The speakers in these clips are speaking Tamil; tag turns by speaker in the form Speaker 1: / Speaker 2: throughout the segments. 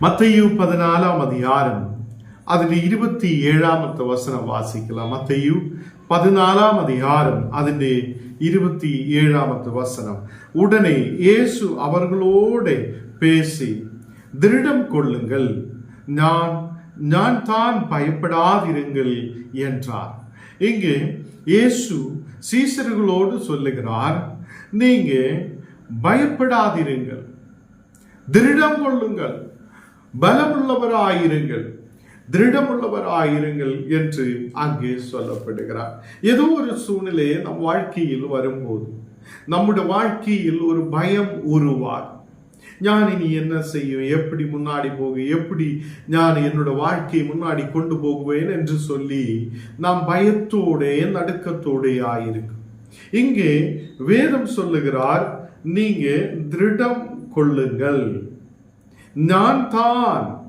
Speaker 1: மத்தையு பதினாலாம் அதிகாரம் அதில் இருபத்தி ஏழாமത്തെ வசனம் வாசிக்கலாம். மத்தையு பதினாலாம் அதிகாரம் அதில் இருபத்தி ഏഴാമത്തെ வசனம். உடனே இயேசு അവர்களோடு பேசி திருடம் கொள்ளுங்கள். நான் நான் தான் பயப்படாதிருங்கள் என்றார். இங்கு இயேசு சீசர்களோடு சொல்லுகிறார் நீங்க பயப்படாதிருங்கள். திருடம் கொள்ளுங்கள். பலமுள்ளவராயிருங்கள். திருடமுள்ளவராயிருங்கள் என்று அங்கே சொல்லப்படுகிறார். ஏதோ ஒரு சூழ்நிலையை நம் வாழ்க்கையில் வரும்போது நம்முடைய வாழ்க்கையில் ஒரு பயம் உருவார் ஞான் இனி என்ன செய்யும்? எப்படி முன்னாடி போக? எப்படி நான் என்னோட வாழ்க்கையை முன்னாடி கொண்டு போகுவேன்? என்று சொல்லி நாம் பயத்தோடே நடுக்கத்தோடே ஆயிருக்கும். இங்கே வேதம் சொல்லுகிறார் நீங்க திருடம் கொள்ளுங்கள். நான் தான்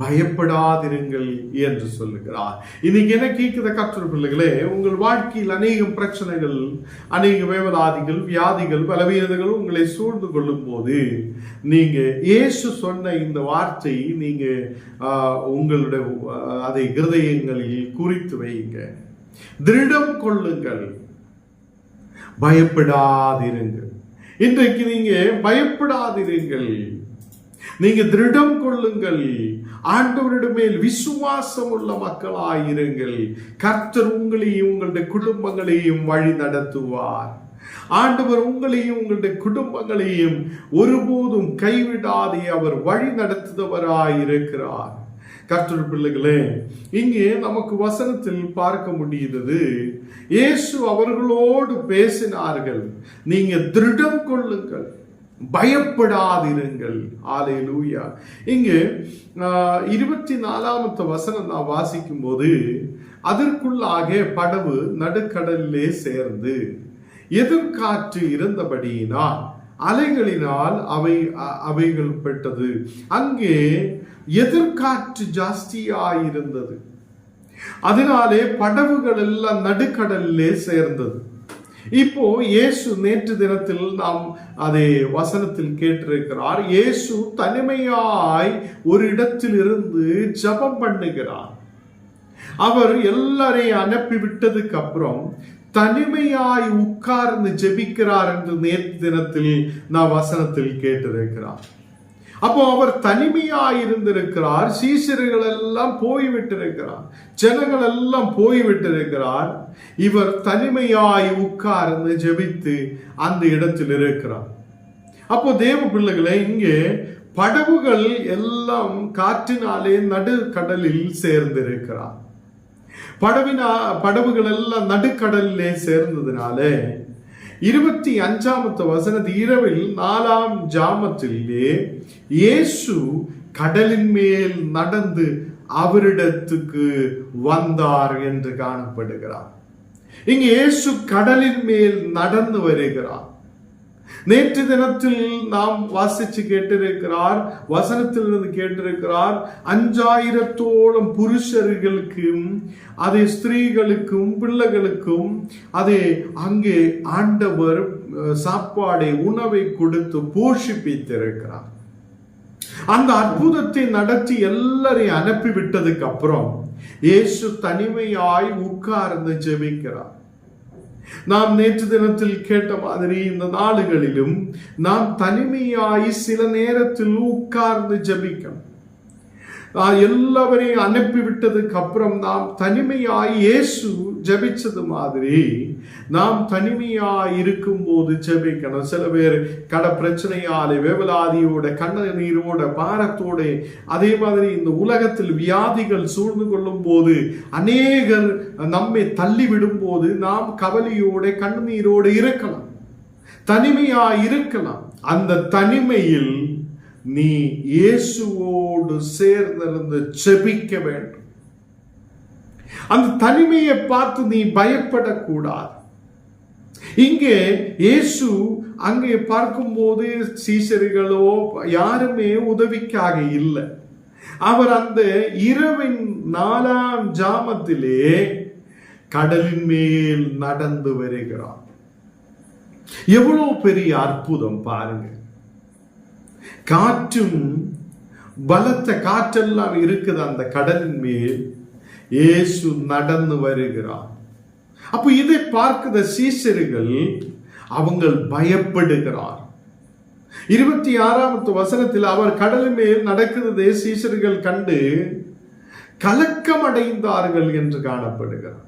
Speaker 1: பயப்படாதிருங்கள் என்று சொல்லுகிறார். இன்னைக்கு என்ன கேட்கிற கற்ற பிள்ளைகளே? உங்கள் வாழ்க்கையில் அநேக பிரச்சனைகள் அநேக வேவலாதிகள் வியாதிகள் பலவீனங்கள் உங்களை சூழ்ந்து கொள்ளும் போது நீங்க இயேசு சொன்ன இந்த வார்த்தை நீங்க உங்களுடைய அதை கிருதயங்களில் குறித்து வைங்க. திருடம் கொள்ளுங்கள். பயப்படாதிருங்கள். இன்றைக்கு நீங்க பயப்படாதிருங்கள். நீங்க திருடம் கொள்ளுங்கள். ஆண்டவரிடம் மேல் விசுவாசம் உள்ள மக்களாயிருங்கள் கர்த்தர் உங்களையும் உங்களுடைய குடும்பங்களையும் வழி நடத்துவார். ஆண்டவர் உங்களையும் உங்களுடைய குடும்பங்களையும் ஒருபோதும் கைவிடாதே அவர் வழி நடத்துபவராயிருக்கிறார் கர்த்தர் பிள்ளைகளே இங்கே நமக்கு வசனத்தில் பார்க்க முடியுது இயேசு அவர்களோடு பேசினார்கள் நீங்க திருடம் கொள்ளுங்கள். பயப்படாதிருங்கள். ஆலே லூயா இங்கு இருபத்தி நாலாமத்து வசனம் நான் வாசிக்கும் போது அதற்குள்ளாக படவு நடுக்கடலிலே சேர்ந்து எதிர்காற்று இருந்தபடியினால் அலைகளினால் அவை அ- அவைகள் பெற்றது. அங்கே எதிர்காற்று ஜாஸ்தியாயிருந்தது. அதனாலே படவுகள் எல்லாம் நடுக்கடலிலே சேர்ந்தது. இப்போ இயேசு நேற்று தினத்தில் நாம் அதை வசனத்தில் கேட்டிருக்கிறார். இயேசு தனிமையாய் ஒரு இடத்தில் இருந்து ஜெபம் பண்ணுகிறார். அவர் எல்லாரையும் அனுப்பி விட்டதுக்கு அப்புறம் தனிமையாய் உட்கார்ந்து ஜெபிக்கிறார் என்று நேற்று தினத்தில் நான் வசனத்தில் கேட்டிருக்கிறார் அப்போ அவர் தனிமையா இருந்திருக்கிறார் சீசர்கள் எல்லாம் போய்விட்டிருக்கிறார். ஜனங்கள் எல்லாம் போய்விட்டிருக்கிறார். இவர் தனிமையாய் உட்கார்ந்து ஜெபித்து அந்த இடத்தில் இருக்கிறார். அப்போ தேவ பிள்ளைகளை இங்கே படவுகள் எல்லாம் காற்றினாலே நடுக்கடலில் சேர்ந்திருக்கிறார். படவினா படவுகள் எல்லாம் நடுக்கடலிலே சேர்ந்ததுனாலே இருபத்தி அஞ்சாமத்து வசனத்து இரவில் நாலாம் ஜாமத்திலே இயேசு கடலின் மேல் நடந்து அவரிடத்துக்கு வந்தார் என்று காணப்படுகிறார். இங்கு இயேசு கடலின் மேல் நடந்து வருகிறார். நேற்று தினத்தில் நாம் வாசிச்சு கேட்டிருக்கிறார் வசனத்திலிருந்து கேட்டிருக்கிறார் அஞ்சாயிரத்தோளம் புருஷர்களுக்கும் அதே ஸ்திரீகளுக்கும் பிள்ளைகளுக்கும் அதே அங்கே ஆண்டவர் சாப்பாடை உணவை கொடுத்து போஷிப்பித்திருக்கிறார். அந்த அற்புதத்தை நடத்தி எல்லாரையும் அனுப்பி விட்டதுக்கு அப்புறம் இயேசு தனிமையாய் உட்கார்ந்து ஜெபிக்கிறார். நாம் நேற்று தினத்தில் கேட்ட மாதிரி இந்த நாளுகளிலும் நாம் தனிமையாய் சில நேரத்தில் உட்கார்ந்து ஜெபிக்கணும் நான் எல்லாவரையும் அனுப்பி விட்டதுக்கு அப்புறம் நாம் தனிமையாய் இயேசு ஜெபிச்சது மாதிரி நாம் தனிமையாக இருக்கும்போது ஜெபிக்கணும். சில பேர் கட பிரச்சனையாலே வேவலாதியோட கண்ணீரோட பாரத்தோட அதே மாதிரி இந்த உலகத்தில் வியாதிகள் சூழ்ந்து கொள்ளும் போது அநேகர் நம்மை தள்ளி விடும்போது நாம் கவலையோட கண்ணீரோட இருக்கலாம். தனிமையாக இருக்கலாம். அந்த தனிமையில் நீ இயேசுவோடு சேர்ந்திருந்து செபிக்க வேண்டும். அந்த தனிமையை பார்த்து நீ பயப்படக்கூடாது. இங்கே இயேசு அங்கே பார்க்கும்போது சீசர்களோ யாருமே உதவிக்காக இல்லை. அவர் அந்த இரவின் நாலாம் ஜாமத்திலே கடலின் மேல் நடந்து வருகிறார். எவ்வளவு பெரிய அற்புதம் பாருங்க காற்றும் பலத்த காற்றெல்லாம் இருக்குது அந்த கடலின் மேல். இயேசு நடந்து வருகிறார். அப்போ இதை பார்க்கிற சீசர்கள் அவங்கள் பயப்படுகிறார். இருபத்தி ஆறாவது வசனத்தில் அவர் கடல் மேல் நடக்கிறதை சீசர்கள் கண்டு கலக்கம் அடைந்தார்கள் என்று காணப்படுகிறார்.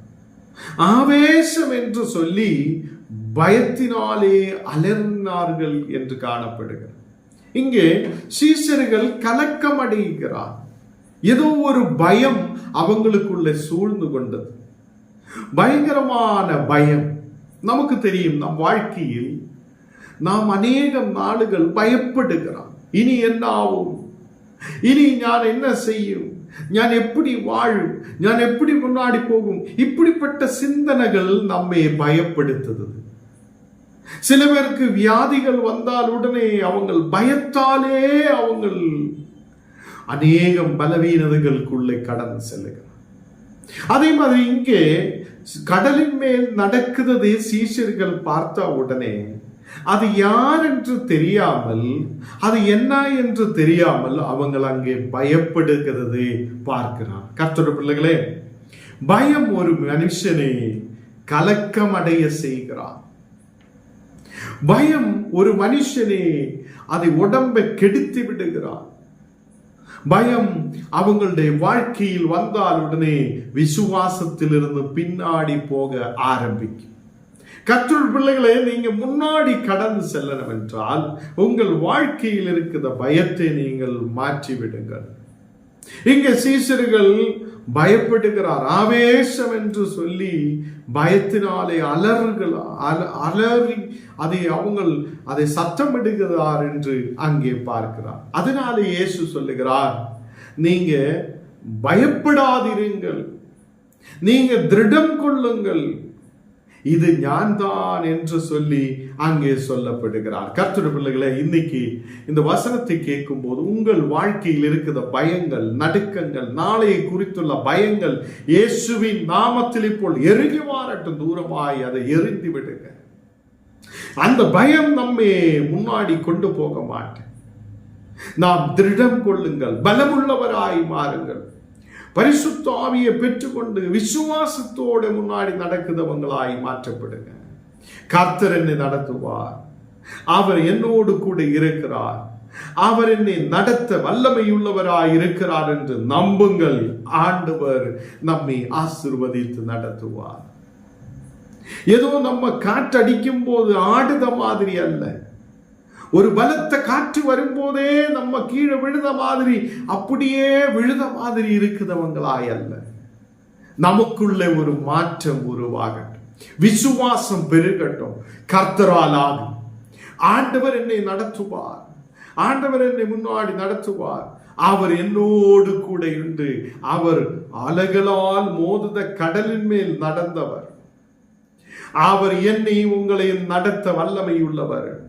Speaker 1: ஆவேசம் என்று சொல்லி பயத்தினாலே அலர்னார்கள் என்று காணப்படுகிறார். இங்கே சீசர்கள் கலக்கம் அடைகிறார். ஏதோ ஒரு பயம் அவங்களுக்குள்ளே சூழ்ந்து கொண்டது. பயங்கரமான பயம். நமக்கு தெரியும் நம் வாழ்க்கையில் நாம் அநேகம் நாடுகள் பயப்படுகிறோம் இனி என்ன ஆகும்? இனி நான் என்ன செய்யும்? நான் எப்படி வாழும்? நான் எப்படி முன்னாடி போகும்? இப்படிப்பட்ட சிந்தனைகள் நம்மை பயப்படுத்துது சில பேருக்கு வியாதிகள் வந்தால் உடனே அவங்கள் பயத்தாலே அவங்கள் அநேகம் பலவீனதுகளுக்குள்ளே கடந்து செல்லுகிறார். அதே மாதிரி இங்கே கடலின் மேல் நடக்குததை சீஷர்கள் பார்த்த உடனே அது யார் என்று தெரியாமல் அது என்ன என்று தெரியாமல் அவங்கள் அங்கே பயப்படுகிறது பார்க்கிறார். கர்த்தருடைய பிள்ளைகளே பயம் ஒரு மனுஷனை கலக்கம் அடைய செய்கிறான் பயம் ஒரு மனுஷனே அதை உடம்பை கெடுத்து விடுகிறார் பயம் அவங்களுடைய வாழ்க்கையில் வந்தால் உடனே விசுவாசத்திலிருந்து பின்னாடி போக ஆரம்பிக்கும். கற்றுள் பிள்ளைகளை நீங்க முன்னாடி கடந்து செல்லணும் என்றால் உங்கள் வாழ்க்கையில் இருக்கிற பயத்தை நீங்கள் மாற்றி விடுங்கள் இங்க சீசர்கள் பயப்படுகிறார். ஆவேசம் என்று சொல்லி பயத்தினாலே அலறுகள் அலறி அதை அவங்க அதை சத்தமிடுகிறார் என்று அங்கே பார்க்கிறார். அதனாலே இயேசு சொல்லுகிறார் நீங்க பயப்படாதிருங்கள். நீங்க திருடம் கொள்ளுங்கள். இது ஞான் தான் என்று சொல்லி அங்கே சொல்லப்படுகிறார். கர்த்தர் பிள்ளைகளை இன்னைக்கு இந்த வசனத்தை கேட்கும் போது உங்கள் வாழ்க்கையில் இருக்கிற பயங்கள் நடுக்கங்கள் நாளையை குறித்துள்ள பயங்கள் இயேசுவின் நாமத்தில் இப்போ எருகி மாறட்டும் தூரமாய் அதை எரிந்து விடுங்க. அந்த பயம் நம்மை முன்னாடி கொண்டு போக மாட்டேன். நாம் திருடம் கொள்ளுங்கள் பலமுள்ளவராய் மாறுங்கள். பரிசுத்த ஆவியை பெற்றுக்கொண்டு விசுவாசத்தோடு முன்னாடி நடக்குதவங்களாய் மாற்றப்படுங்க. கர்த்தர் என்னை நடத்துவார். அவர் என்னோடு கூட இருக்கிறார். அவர் என்னை நடத்த வல்லமையுள்ளவராய் இருக்கிறார் என்று நம்புங்கள். ஆண்டவர் நம்மை ஆசிர்வதித்து நடத்துவார். ஏதோ நம்ம காற்றடிக்கும் போது ஆடுத மாதிரி அல்ல. ஒரு பலத்த காற்று வரும்போதே நம்ம கீழே விழுத மாதிரி அப்படியே விழுத மாதிரி இருக்குதவங்களாய் அல்ல. நமக்குள்ளே ஒரு மாற்றம் உருவாகட்டும். விசுவாசம் பெருகட்டும். கர்த்தரால் ஆகும் ஆண்டவர் என்னை நடத்துவார். ஆண்டவர் என்னை முன்னாடி நடத்துவார். அவர் என்னோடு கூட இருந்து அவர் அலைகளால் மோதுத கடலின் மேல் நடந்தவர். அவர் என்னை உங்களையும் நடத்த வல்லமை உள்ளவர்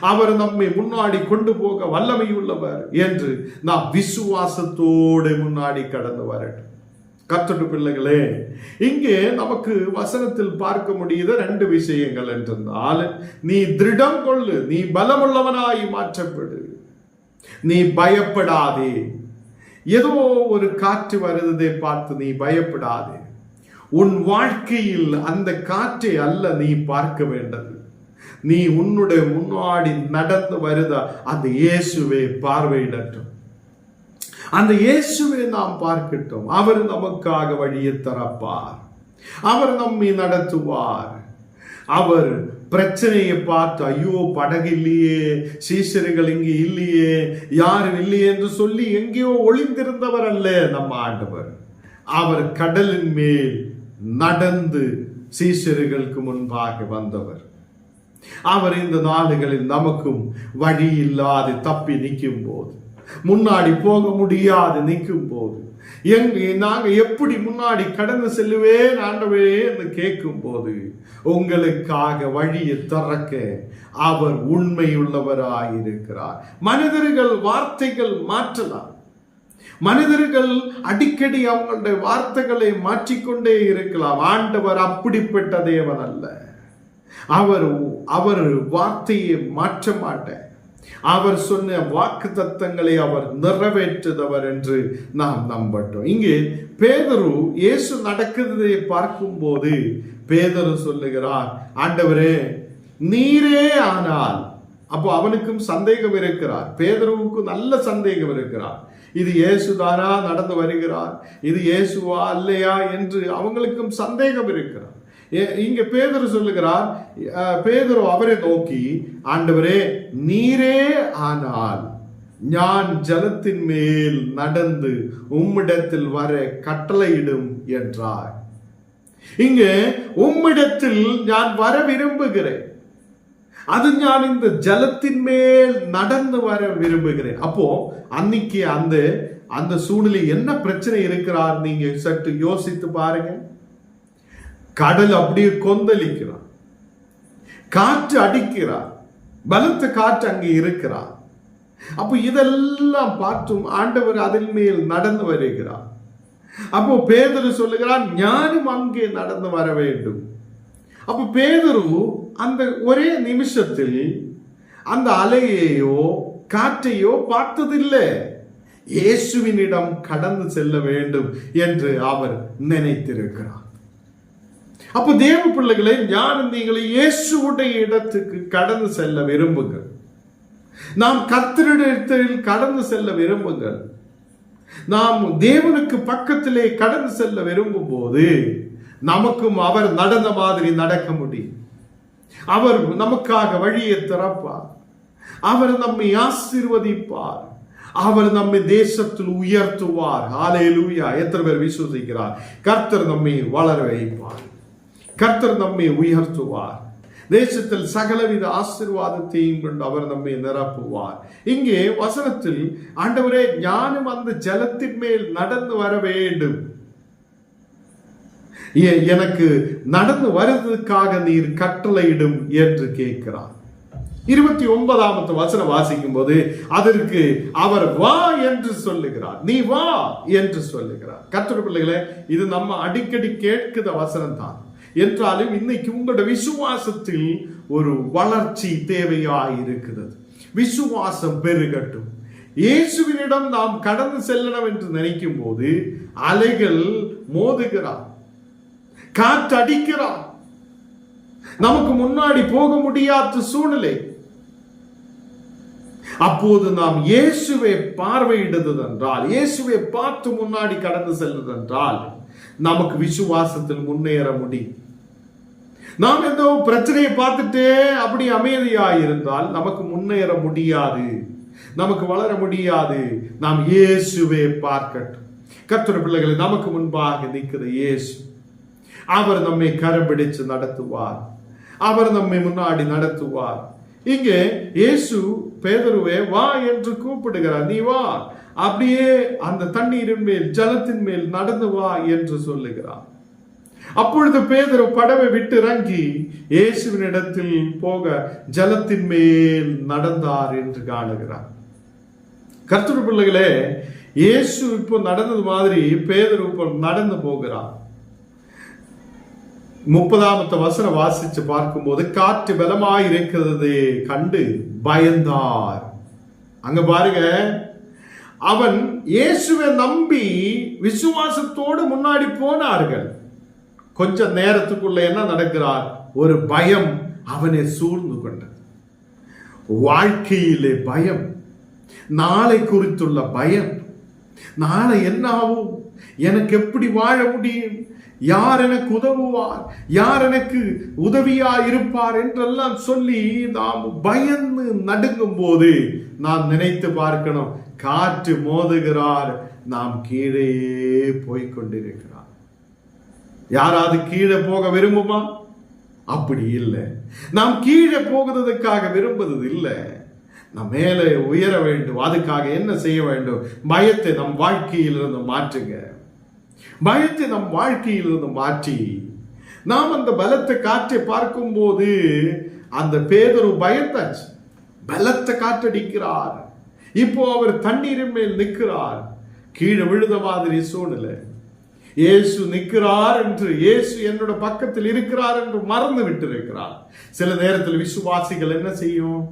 Speaker 1: அவர் நம்மை முன்னாடி கொண்டு போக வல்லமை உள்ளவர் என்று நாம் விசுவாசத்தோடு முன்னாடி கடந்து வரட்டும். கத்தட்டு பிள்ளைகளே இங்கே நமக்கு வசனத்தில் பார்க்க முடியுத ரெண்டு விஷயங்கள் என்றால் நீ திருடம் கொள்ளு நீ பலமுள்ளவனாய் மாற்றப்படு நீ பயப்படாதே. ஏதோ ஒரு காற்று வருவதை பார்த்து நீ பயப்படாதே. உன் வாழ்க்கையில் அந்த காற்றை அல்ல நீ பார்க்க வேண்டது. நீ உன்னுடைய முன்னாடி நடந்து வருத அந்த இயேசுவை பார்வையிடட்டும். அந்த இயேசுவை நாம் பார்க்கட்டும். அவர் நமக்காக வழியை தரப்பார். அவர் நம்மை நடத்துவார். அவர் பிரச்சனையை பார்த்து ஐயோ படகு இல்லையே சீசர்கள் இங்கே இல்லையே யாரும் இல்லையே என்று சொல்லி எங்கேயோ ஒளிந்திருந்தவர் அல்ல நம்ம ஆண்டவர். அவர் கடலின் மேல் நடந்து சீசர்களுக்கு முன்பாக வந்தவர். அவர் இந்த நாடுகளில் நமக்கும் வழி இல்லாது தப்பி நிற்கும் போது முன்னாடி போக முடியாது நிற்கும் போது எங்க நாங்க எப்படி முன்னாடி கடந்து செல்லுவேன் ஆண்டவே என்று கேட்கும் போது உங்களுக்காக வழியை திறக்க அவர் உண்மையுள்ளவராயிருக்கிறார். மனிதர்கள் வார்த்தைகள் மாற்றலாம். மனிதர்கள் அடிக்கடி அவங்களுடைய வார்த்தைகளை மாற்றிக்கொண்டே இருக்கலாம். ஆண்டவர் அப்படிப்பட்ட தேவன் அல்ல. அவர் அவர் வார்த்தையை மாற்ற மாட்டேன் அவர் சொன்ன வாக்கு தத்தங்களை அவர் நிறைவேற்றுதவர் என்று நாம் நம்பட்டோம். இங்கே பேதரு இயேசு நடக்கிறதை பார்க்கும்போது பேதரு சொல்லுகிறார் ஆண்டவரே நீரே ஆனால். அப்போ அவனுக்கும் சந்தேகம் இருக்கிறார். பேதருவுக்கு நல்ல சந்தேகம் இருக்கிறார். இது இயேசுதானா நடந்து வருகிறார்? இது இயேசுவா இல்லையா என்று அவங்களுக்கும் சந்தேகம் இருக்கிறார். இங்க பேதர் சொல்லுகிறார் அஹ், அவரை நோக்கி ஆண்டவரே நீரே ஆனால் ஞான் ஜலத்தின் மேல் நடந்து உம்மிடத்தில் வர கட்டளையிடும் என்றார். இங்கே உம்மிடத்தில் நான் வர விரும்புகிறேன். அது நான் இந்த ஜலத்தின் மேல் நடந்து வர விரும்புகிறேன். அப்போ அன்னைக்கு அந்த அந்த சூழ்நிலை என்ன பிரச்சனை இருக்கிறார்? நீங்க சற்று யோசித்து பாருங்க கடல் அப்படியே கொந்தளிக்கிறான். காற்று அடிக்கிறார் பலத்த காற்று அங்கே இருக்கிறார் அப்போ இதெல்லாம் பார்த்தும் ஆண்டவர் அதில் மேல் நடந்து வருகிறார். அப்போ பேதரு சொல்லுகிறார் ஞானம் அங்கே நடந்து வர வேண்டும். அப்போ பேதரு அந்த ஒரே நிமிஷத்தில் அந்த அலையையோ காற்றையோ பார்த்ததில்லை. இயேசுவினிடம் கடந்து செல்ல வேண்டும் என்று அவர் நினைத்திருக்கிறார். அப்போ தேவ பிள்ளைகளை ஞானம் நீங்களை இயேசுடைய இடத்துக்கு கடந்து செல்ல விரும்புங்கள். நாம் கத்திரிடத்தில் கடந்து செல்ல விரும்புங்கள். நாம் தேவனுக்கு பக்கத்திலே கடந்து செல்ல விரும்பும் போது நமக்கும் அவர் நடந்த மாதிரி நடக்க முடியும். அவர் நமக்காக வழியை திறப்பார். அவர் நம்மை ஆசீர்வதிப்பார். அவர் நம்மை தேசத்தில் உயர்த்துவார். ஹalleluya எத்தனை பேர் விசுவசிக்கிறார்? கர்த்தர் நம்மை வளர வைப்பார். கர்த்தர் நம்மை உயர்த்துவார். தேசத்தில் சகலவித ஆசீர்வாதத்தையும் கொண்டு அவர் நம்மை நிரப்புவார். இங்கே வசனத்தில் ஆண்டவரே ஞானம் அந்த ஜலத்தின் மேல் நடந்து வர வேண்டும். எனக்கு நடந்து வருவதற்காக நீர் கட்டளையிடும் என்று கேட்கிறார். இருபத்தி ஒன்பதாமத்து வசனம் வாசிக்கும் போது அதற்கு அவர் வா என்று சொல்லுகிறார். நீ வா என்று சொல்லுகிறார். கர்த்தர் பிள்ளைகளே இது நம்ம அடிக்கடி கேட்கிற வசனம் தான் என்றாலும் இன்னைக்கு உங்களோட விசுவாசத்தில் ஒரு வளர்ச்சி தேவையாய் இருக்கிறது விசுவாசம் பெருகட்டும். இயேசுவினிடம் நாம் கடந்து செல்லணும் என்று நினைக்கும் போது அலைகள் மோதுகிறார். காற்றடிக்கிறான் நமக்கு முன்னாடி போக முடியாத சூழ்நிலை. அப்போது நாம் இயேசுவை பார்வையிடுவது என்றால் இயேசுவை பார்த்து முன்னாடி கடந்து செல்வதென்றால் நமக்கு விசுவாசத்தில் முன்னேற முடியும். நாம் ஏதோ பிரச்சனையை பார்த்துட்டே அப்படி அமைதியா இருந்தால் நமக்கு முன்னேற முடியாது. நமக்கு வளர முடியாது. நாம் இயேசுவே பார்க்கட்டும். கத்துற பிள்ளைகளை நமக்கு முன்பாக நிற்கிற இயேசு அவர் நம்மை கரம்பிடிச்சு நடத்துவார். அவர் நம்மை முன்னாடி நடத்துவார். இங்கே இயேசு பேதருவே வா என்று கூப்பிடுகிறார். நீ வா அப்படியே அந்த தண்ணீரின் மேல் ஜலத்தின் மேல் நடந்து வா என்று சொல்லுகிறார். அப்பொழுது பேதரு படவை விட்டு இறங்கி இயேசுவினிடத்தில் போக ஜலத்தின் மேல் நடந்தார் என்று காணுகிறார். கர்த்தர் பிள்ளைகளே இயேசு இப்போ நடந்தது மாதிரி பேதர் இப்போ நடந்து போகிறார். முப்பதாமத்த வசனம் வாசிச்சு பார்க்கும்போது காற்று பலமாய் இருக்கிறது கண்டு பயந்தார். அங்க பாருங்க அவன் இயேசுவை நம்பி விசுவாசத்தோடு முன்னாடி போனார்கள். கொஞ்ச நேரத்துக்குள்ள என்ன நடக்கிறார்? ஒரு பயம் அவனை சூழ்ந்து கொண்டது. வாழ்க்கையிலே பயம். நாளை குறித்துள்ள பயம். நாளை என்ன ஆகும் எனக்கு எப்படி வாழ முடியும்? யார் எனக்கு உதவுவார்? யார் எனக்கு உதவியா இருப்பார் என்றெல்லாம் சொல்லி நாம் பயந்து நடுங்கும் போது நாம் நினைத்து பார்க்கணும் காற்று மோதுகிறார் நாம் கீழே போய்கொண்டிருக்கிறார் யாராவது கீழே போக விரும்புமா? அப்படி இல்லை. நாம் கீழே போகிறதுக்காக விரும்புவது இல்லை. நாம் மேலே உயர வேண்டும். அதுக்காக என்ன செய்ய வேண்டும்? பயத்தை நம் வாழ்க்கையிலிருந்து மாற்றுங்க. பயத்தை நம் வாழ்க்கையிலிருந்து மாற்றி நாம் அந்த பலத்த காற்றை பார்க்கும்போது அந்த பேதொரு பயந்தாச்சு. பலத்த காற்றடிக்கிறார். இப்போ அவர் தண்ணீரின் மேல் நிற்கிறார். கீழே விழுத மாதிரி சூழ்நிலை. இயேசு நிற்கிறார் என்று இயேசு என்னோட பக்கத்தில் இருக்கிறார் என்று மறந்து விட்டிருக்கிறார். சில நேரத்தில் விசுவாசிகள் என்ன செய்யும்?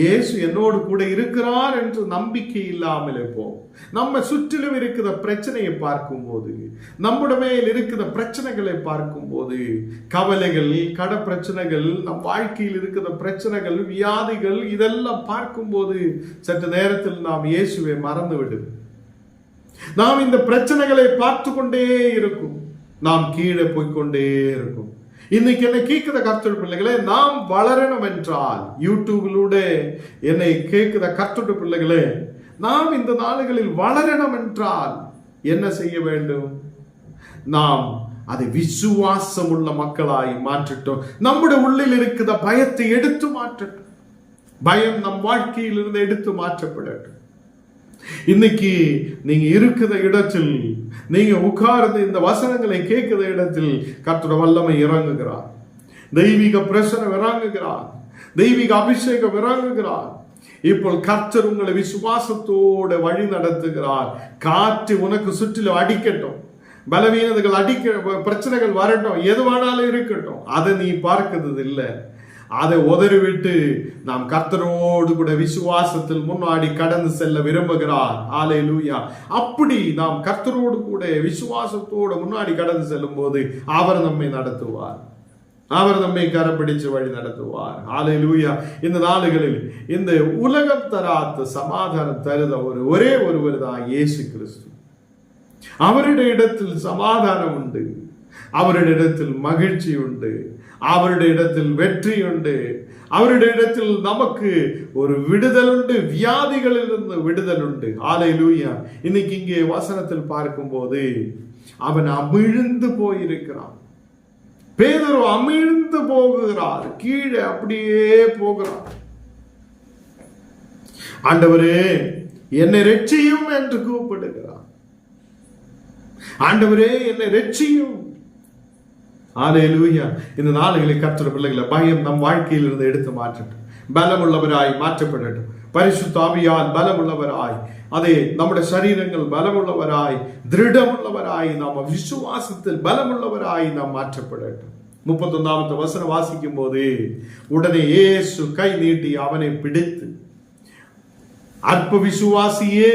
Speaker 1: இயேசு என்னோடு கூட இருக்கிறார் என்று நம்பிக்கை இல்லாமலே போம் நம்ம சுற்றிலும் இருக்கிற பிரச்சனையை பார்க்கும்போது நம்முடைய மேல் இருக்கிற பிரச்சனைகளை பார்க்கும்போது கவலைகள் கட பிரச்சனைகள் நம் வாழ்க்கையில் இருக்கிற பிரச்சனைகள் வியாதிகள் இதெல்லாம் பார்க்கும்போது சற்று நேரத்தில் நாம் இயேசுவை மறந்து விடுவோம். நாம் இந்த பிரச்சனைகளை பார்த்து கொண்டே இருக்கும். நாம் கீழே போய்க்கொண்டே இருக்கும். இன்னைக்கு என்னை கேட்கிற கர்த்தர் பிள்ளைகளே நாம் வளரணும் என்றால் யூடியூபிலூட என்னை கேட்கிற கர்த்தர் பிள்ளைகளே நாம் இந்த நாடுகளில் வளரணும் என்றால் என்ன செய்ய வேண்டும்? நாம் அதை விசுவாசம் உள்ள மக்களாய் மாற்றிட்டோம். நம்முடைய உள்ளில் இருக்கிற பயத்தை எடுத்து மாற்றட்டும். பயம் நம் வாழ்க்கையிலிருந்து எடுத்து மாற்றப்படட்டும். இன்னைக்கு நீங்க இருக்கிற இடத்தில் நீங்க உட்கார்ந்து இந்த வசனங்களை கேட்கிற இடத்தில் கத்தோட வல்லமை இறங்குகிறார். தெய்வீக பிரசனம் இறங்குகிறார். தெய்வீக அபிஷேகம் இறங்குகிறார். இப்போ கர்த்தர் உங்களை விசுவாசத்தோட வழி நடத்துகிறார். காற்று உனக்கு சுற்றிலும் அடிக்கட்டும். பலவீனதைகள் அடிக்க பிரச்சனைகள் வரட்டும். எதுவானாலும் இருக்கட்டும். அதை நீ பார்க்கிறது இல்லை அதை உதறிவிட்டு நாம் கர்த்தரோடு கூட விசுவாசத்தில் முன்னாடி கடந்து செல்ல விரும்புகிறார். ஆலை லூயா அப்படி நாம் கர்த்தரோடு கூட விசுவாசத்தோடு முன்னாடி கடந்து செல்லும் போது அவர் நம்மை நடத்துவார். அவர் நம்மை கரப்பிடிச்சு வழி நடத்துவார். ஆலை லூயா இந்த நாடுகளில் இந்த உலகம் தராத்த சமாதானம் தருத ஒரு ஒரே ஒருவர் தான் இயேசு கிறிஸ்து. அவருடைய இடத்தில் சமாதானம் உண்டு. அவருடைய இடத்தில் மகிழ்ச்சி உண்டு. அவருடைய இடத்தில் வெற்றி உண்டு. அவருடைய இடத்தில் நமக்கு ஒரு விடுதல் உண்டு. வியாதிகளில் இருந்து விடுதல் உண்டு. ஆலை லூயா இன்னைக்கு இங்கே வசனத்தில் பார்க்கும்போது அவன் அமிழ்ந்து போயிருக்கிறான். பேதர் அமிழ்ந்து போகிறார். கீழே அப்படியே போகிறார். ஆண்டவரே என்னை ரட்சியும் என்று கூப்பிடுகிறார். ஆண்டவரே என்னை ரட்சியும். ஆலையிலூயா இந்த நாளுகளை கற்றுற பிள்ளைகளை பயம் நம் வாழ்க்கையிலிருந்து எடுத்து மாற்றட்டும். பலமுள்ளவராய் மாற்றப்படட்டும். பரிசுத்த ஆவியால் பலமுள்ளவராய் அதே நம்முடைய சரீரங்கள் பலமுள்ளவராய் திருடமுள்ளவராய் நாம் விசுவாசத்தில் பலமுள்ளவராய் நாம் மாற்றப்படட்டும். முப்பத்தொன்னாமத்து வசனம் வாசிக்கும் போது உடனே ஏசு கை நீட்டி அவனை பிடித்து அற்ப விசுவாசியே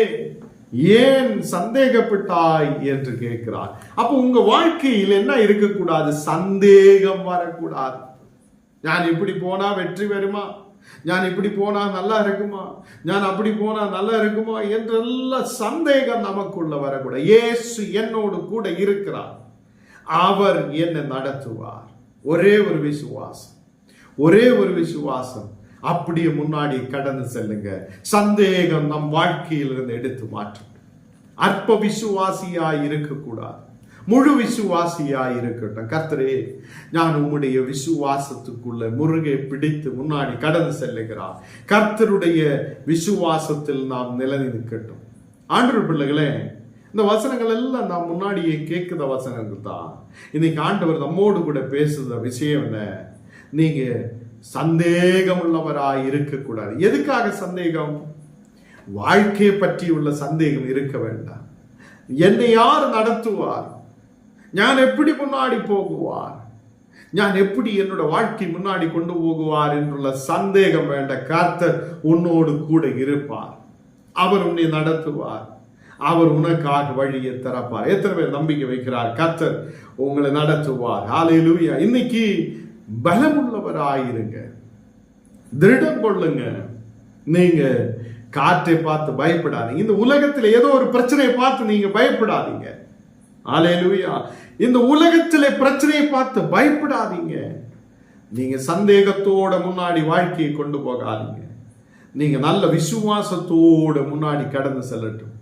Speaker 1: ஏன் சந்தேகப்பட்டாய் என்று கேட்கிறார். அப்போ உங்க வாழ்க்கையில் என்ன இருக்கக்கூடாது? சந்தேகம் வரக்கூடாது. நான் இப்படி போனா வெற்றி வருமா? நான் இப்படி போனா நல்லா இருக்குமா? நான் அப்படி போனா நல்லா இருக்குமா? என்றெல்லாம் சந்தேகம் நமக்குள்ள வரக்கூடாது. ஏசு என்னோடு கூட இருக்கிறார். அவர் என்னை நடத்துவார். ஒரே ஒரு விசுவாசம். ஒரே ஒரு விசுவாசம். அப்படியே முன்னாடி கடந்து செல்லுங்க. சந்தேகம் நம் வாழ்க்கையிலிருந்து எடுத்து மாற்றும் அற்ப விசுவாசியா இருக்கக்கூடாது. முழு விசுவாசியா இருக்கட்டும். கர்த்தரே நான் உம்முடைய விசுவாசத்துக்குள்ள முருகை பிடித்து முன்னாடி கடந்து செல்லுகிறார். கர்த்தருடைய விசுவாசத்தில் நாம் நிலநிற்கட்டும் ஆண்டு பிள்ளைகளே இந்த வசனங்கள் எல்லாம் நாம் முன்னாடியே கேட்குற வசனங்கள் தான். இன்னைக்கு ஆண்டவர் நம்மோடு கூட பேசுகிற விஷயம் என்ன? நீங்கள் சந்தேகம் உள்ளவராய் இருக்கக்கூடாது. எதுக்காக சந்தேகம்? வாழ்க்கையை பற்றி உள்ள சந்தேகம் இருக்க வேண்டாம். என்னை யார் நடத்துவார்? நான் எப்படி முன்னாடி போகுவார்? நான் எப்படி என்னோட வாழ்க்கை முன்னாடி கொண்டு போகுவார் என்றுள்ள சந்தேகம் வேண்ட கர்த்தர் உன்னோடு கூட இருப்பார். அவர் உன்னை நடத்துவார். அவர் உனக்காக வழியை திறப்பார். எத்தனை பேர் நம்பிக்கை வைக்கிறார்? கர்த்தர் உங்களை நடத்துவார். ஆலையிலுயா இன்னைக்கு பலமுள்ளவராயிருங்க. திருடம் கொள்ளுங்க. நீங்க காற்றை பார்த்து பயப்படாதீங்க. இந்த உலகத்தில் ஏதோ ஒரு பிரச்சனையை பார்த்து நீங்க பயப்படாதீங்க. ஆலையிலுயா இந்த உலகத்தில் பிரச்சனையை பார்த்து பயப்படாதீங்க. நீங்க சந்தேகத்தோட முன்னாடி வாழ்க்கையை கொண்டு போகாதீங்க. நீங்க நல்ல விசுவாசத்தோட முன்னாடி கடந்து செல்லட்டும்.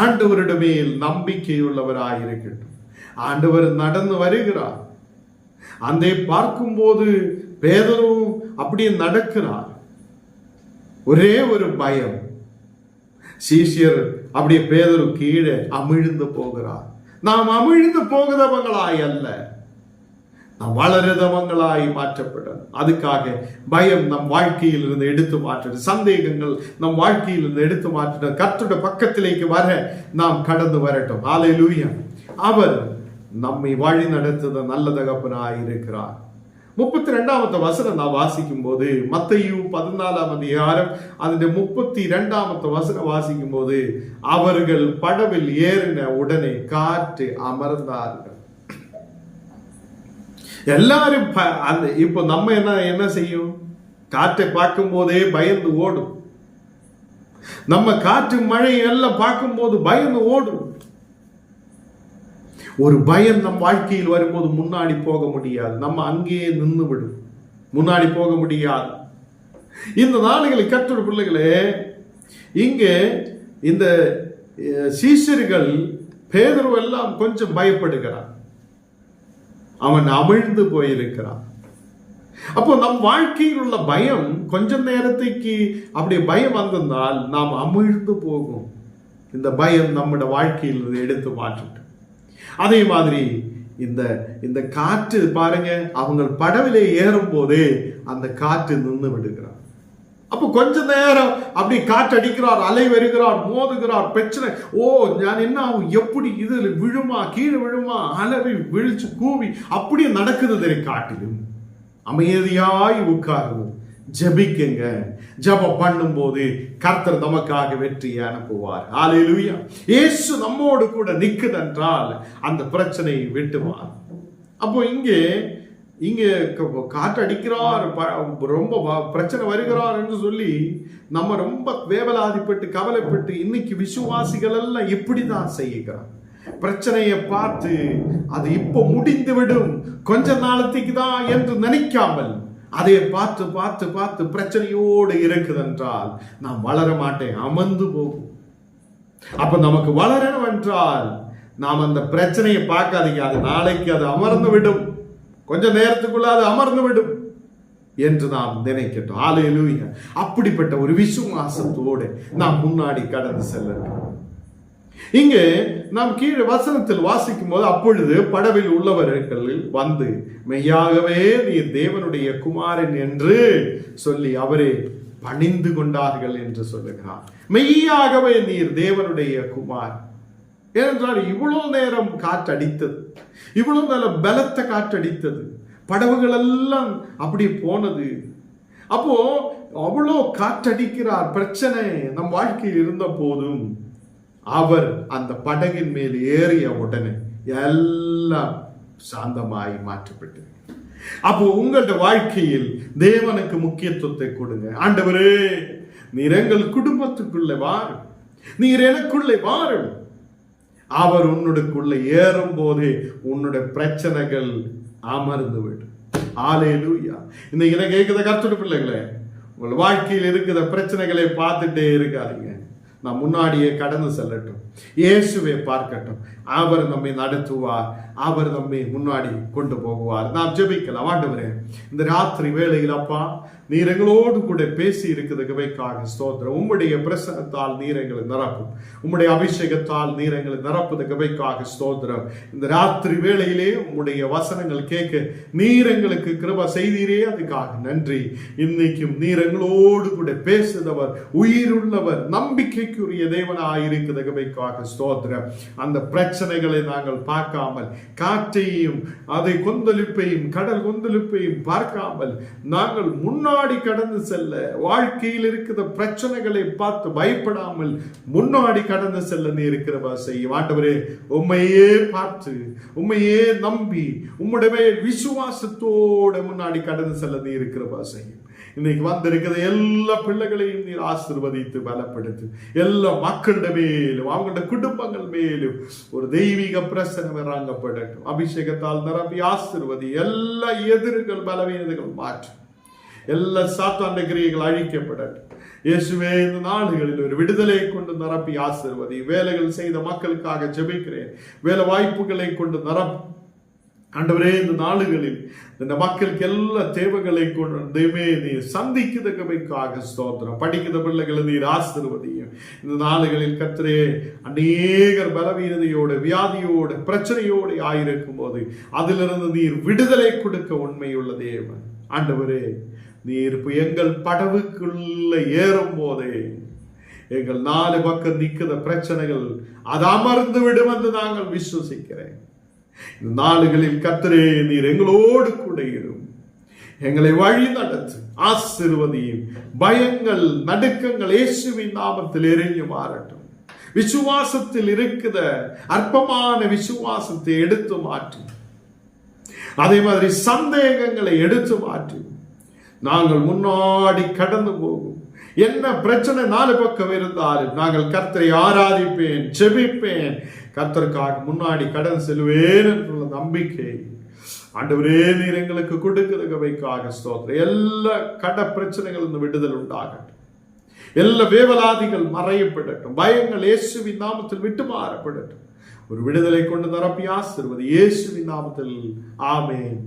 Speaker 1: ஆண்டவரிடமே நம்பிக்கையுள்ளவராக இருக்கட்டும் ஆண்டவர் நடந்து வருகிறார். அந்த பார்க்கும்போது பேதரும் அப்படியே நடக்கிறார். ஒரே ஒரு பயம். சீஷியர் அப்படியே பேதரு கீழே அமிழ்ந்து போகிறார். நாம் அமிழ்ந்து போகிறவங்களாய் அல்ல. நாம் வளருதவங்களாய் மாற்றப்படணும் அதுக்காக பயம் நம் வாழ்க்கையிலிருந்து எடுத்து மாற்றணும் சந்தேகங்கள் நம் வாழ்க்கையிலிருந்து எடுத்து மாற்றணும் கர்த்தருடைய பக்கத்திலேக்கு வர நாம் கடந்து வரட்டும். ஆலை அவர் நம்மை வழி நடத்துத நல்ல தகப்பனாய் இருக்கிறார். முப்பத்தி ரெண்டாமത്തെ வசனம் நான் வாசிக்கும் போது மத்தையு பதினாலாம் அதிகாரம் அதனுடைய முப்பத்தி இரண்டாமത്തെ வசனம் வாசிக்கும் போது அவர்கள் படவில் ஏறின உடனே காற்று அமர்ந்தார்கள். எல்லாரும் அந்த இப்போ நம்ம என்ன என்ன செய்யும்? காற்றை பார்க்கும் போதே பயந்து ஓடும். நம்ம காற்று மழை எல்லாம் பார்க்கும் போது பயந்து ஓடும். ஒரு பயம் நம் வாழ்க்கையில் வரும்போது முன்னாடி போக முடியாது. நம்ம அங்கேயே நின்று விடும். முன்னாடி போக முடியாது. இந்த நாடுகளில் கற்றுட பிள்ளைகளே இங்கே இந்த சீசர்கள் சீஷர்கள் எல்லாம் கொஞ்சம் பயப்படுகிறான் அவன் அமிழ்ந்து போயிருக்கிறான். அப்போ நம் வாழ்க்கையில் உள்ள பயம் கொஞ்ச நேரத்துக்கு அப்படி பயம் வந்திருந்தால் நாம் அமிழ்ந்து போகும். இந்த பயம் நம்முடைய வாழ்க்கையில் எடுத்து மாற்றிட்டு. அதே மாதிரி இந்த இந்த காற்று பாருங்க அவங்க படவிலே ஏறும் போதே அந்த காற்று நின்று விடுகிறார். அப்போ கொஞ்ச நேரம் அப்படி காற்று அடிக்கிறார் அலை வருகிறார் மோதுகிறார் பிரச்சனை. ஓ நான் என்ன ஆகும்? எப்படி இதுல விழுமா? கீழே விழுமா? அலறி விழிச்சு கூவி அப்படியே நடக்குது காட்டிலும். அமைதியாய் உட்காருவோம். ஜபிக்குங்க. ஜெபம் பண்ணும்போது கர்த்தர் நமக்காக வெற்றியை அனுப்புவார். ஆலையிலுயா இயேசு நம்மோடு கூட நிற்குதென்றால் அந்த பிரச்சனையை வெட்டுவார். அப்போ இங்கே இங்கே காற்றடிக்கிறார் காற்று அடிக்கிறார் ப- ரொம்ப பிரச்சனை வருகிறார் என்று சொல்லி நம்ம ரொம்ப வேவலாதிப்பட்டு கவலைப்பட்டு இன்னைக்கு விசுவாசிகள் எல்லாம் இப்படிதான் செய்கிறார். பிரச்சனையை பார்த்து அது இப்போ முடிந்து விடும். கொஞ்ச நாளத்துக்கு தான் என்று நினைக்காமல் அதை பார்த்து பார்த்து பார்த்து பிரச்சனையோடு இருக்குதென்றால் நாம் வளர மாட்டேன் அமர்ந்து போகும். அப்ப நமக்கு வளரணும் என்றால் நாம் அந்த பிரச்சனையை பார்க்காதீங்க அது நாளைக்கு அது அமர்ந்து விடும். கொஞ்ச நேரத்துக்குள்ள அது அமர்ந்து விடும் என்று நாம் நினைக்கட்டும். ஆலையிலூயா அப்படிப்பட்ட ஒரு விசுவாசத்தோடு நாம் முன்னாடி கடந்து செல்லட்டும் இங்கே நாம் கீழே வசனத்தில் வாசிக்கும் போது அப்பொழுது படவில் உள்ளவர்கள் வந்து மெய்யாகவே நீர் தேவனுடைய குமாரன் என்று சொல்லி அவரே பணிந்து கொண்டார்கள் என்று சொல்லுகிறார். மெய்யாகவே நீர் தேவனுடைய குமார். ஏனென்றால் இவ்வளவு நேரம் காற்றடித்தது இவ்வளவு நேரம் பலத்த காற்றடித்தது படவுகள் எல்லாம் அப்படி போனது. அப்போ அவ்வளோ காற்றடிக்கிறார் பிரச்சனை நம் வாழ்க்கையில் இருந்த போதும். அவர் அந்த படகின் மேல் ஏறிய உடனே எல்லாம் சாந்தமாய் மாற்றப்பட்டது அப்போ உங்களோட வாழ்க்கையில் தேவனுக்கு முக்கியத்துவத்தை கொடுங்க. ஆண்டவரே நீர் எங்கள் குடும்பத்துக்குள்ளே வாரும் நீர் எனக்குள்ளே வாரும் அவர் உன்னுடைக்குள்ள ஏறும் போதே உன்னுடைய பிரச்சனைகள் அமர்ந்து விடும். ஆலேலூயா இந்த இதை கேட்குத கற்றுட்டு பிள்ளைங்களே உங்கள் வாழ்க்கையில் இருக்கிற பிரச்சனைகளை பார்த்துட்டே இருக்காதீங்க. நான் முன்னாடியே கடந்து செல்லட்டும். இயேசுவை பார்க்கட்டும். அவர் நம்மை நடத்துவார். அவர் நம்மை முன்னாடி கொண்டு போகுவார். நாம் ஜெபிக்கலாம். ஆண்டவரே இந்த ராத்திரி வேளையில் அப்பா நீர் எங்களோடு கூட பேசி இருக்கிறதுக்காக ஸ்தோத்திரம். உம்முடைய பிரசனத்தால் நீர் எங்களை நிரப்பும். உம்முடைய அபிஷேகத்தால் நீர் எங்களை நிரப்புறதுக்காக ஸ்தோத்திரம். இந்த ராத்திரி வேளையிலே உம்முடைய வசனங்கள் கேட்க நீர் எங்களுக்கு கிருப செய்தீரே அதுக்காக நன்றி. இன்னைக்கும் நீர் எங்களோடு கூட பேசுதவர் உயிருள்ளவர் நம்பிக்கைக்குரிய தேவனாயிருக்கிறதுக்காக ஸ்தோத்திரம். அந்த பிரச்சனைகளை நாங்கள் பார்க்காமல் காற்றையும் அதை கொந்தளிப்பையும் கடல் கொந்தளிப்பையும் பார்க்காமல் நாங்கள் முன்னாடி கடந்து செல்ல வாழ்க்கையில் இருக்கிற பிரச்சனைகளை பார்த்து பயப்படாமல் முன்னாடி கடந்து செல்ல நீ இருக்கிறவா செய்யும். ஆண்டவரே உண்மையே பார்த்து உண்மையே நம்பி உம்முடைய விசுவாசத்தோட முன்னாடி கடந்து செல்ல நீ இருக்கிறவா செய்யும். இன்னைக்கு வந்திருக்கிற எல்லா பிள்ளைகளையும் நீர் ஆசிர்வதித்து பலப்படுத்து. எல்லா மக்களிட மேலும் அவங்களோட குடும்பங்கள் மேலும் ஒரு தெய்வீக பிரசனம் இறங்கப்படட்டும். அபிஷேகத்தால் நிரம்பி ஆசிர்வதி எல்லா எதிர்கள் பலவீனதைகள் மாற்றும் எல்லா சாத்தாண்ட கிரியைகள் அழிக்கப்படட்டும். இயேசுவே இந்த நாடுகளில் ஒரு விடுதலை கொண்டு நிரப்பி ஆசிர்வதி. வேலைகள் செய்த மக்களுக்காக ஜெபிக்கிறேன். வேலை வாய்ப்புகளை கொண்டு நிரப்பு ஆண்டவரே இந்த நாடுகளில் இந்த மக்களுக்கு எல்லா தேவைகளை கொண்டு தெய்வமே நீ சந்திக்கிறதுக்காக ஸ்தோத்திரம். படிக்கிற பிள்ளைகளை நீர் ஆசிர்வதியும். இந்த நாடுகளில் கத்திரே அநேகர் பலவீனதையோடு வியாதியோடு பிரச்சனையோடு ஆயிருக்கும் போது அதிலிருந்து நீர் விடுதலை கொடுக்க உண்மையுள்ள தேவன். ஆண்டவரே நீர் எங்கள் படவுக்குள்ள ஏறும் போதே எங்கள் நாலு பக்கம் நிற்கிற பிரச்சனைகள் அது அமர்ந்து விடும் என்று நாங்கள் விசுவசிக்கிறேன். இந்த நாளுகளில் கத்தரே நீர் எங்களோடு கூட இரும். எங்களை வழி நடத்து ஆசிர்வதியும். பயங்கள் நடுக்கங்கள் இயேசுவின் நாமத்தில் இறங்கி மாறட்டும் விசுவாசத்தில் இருக்கிற அற்பமான விசுவாசத்தை எடுத்து மாற்றி அதே மாதிரி சந்தேகங்களை எடுத்து மாற்றி நாங்கள் முன்னாடி கடந்து போகும். என்ன பிரச்சனை? நாலு பக்கம் இருந்தாலும் நாங்கள் கர்த்தரை ஆராதிப்பேன் செபிப்பேன் கர்த்தருக்காக முன்னாடி கடன் செல்வேன் என்ற நம்பிக்கை. ஆண்டவரே நீர் எங்களுக்கு கொடுக்கிறவைக்காக ஸ்தோத்திரம். எல்லா கட பிரச்சனைகள் விடுதல் உண்டாகட்டும். எல்லா வேவலாதிகள் மறையப்படட்டும். பயங்கள் இயேசுவின் நாமத்தில் விட்டு மாறப்படட்டும். ஒரு விடுதலை கொண்டு நிரப்பி ஆசிர்வது இயேசுவின் நாமத்தில். ஆமேன்.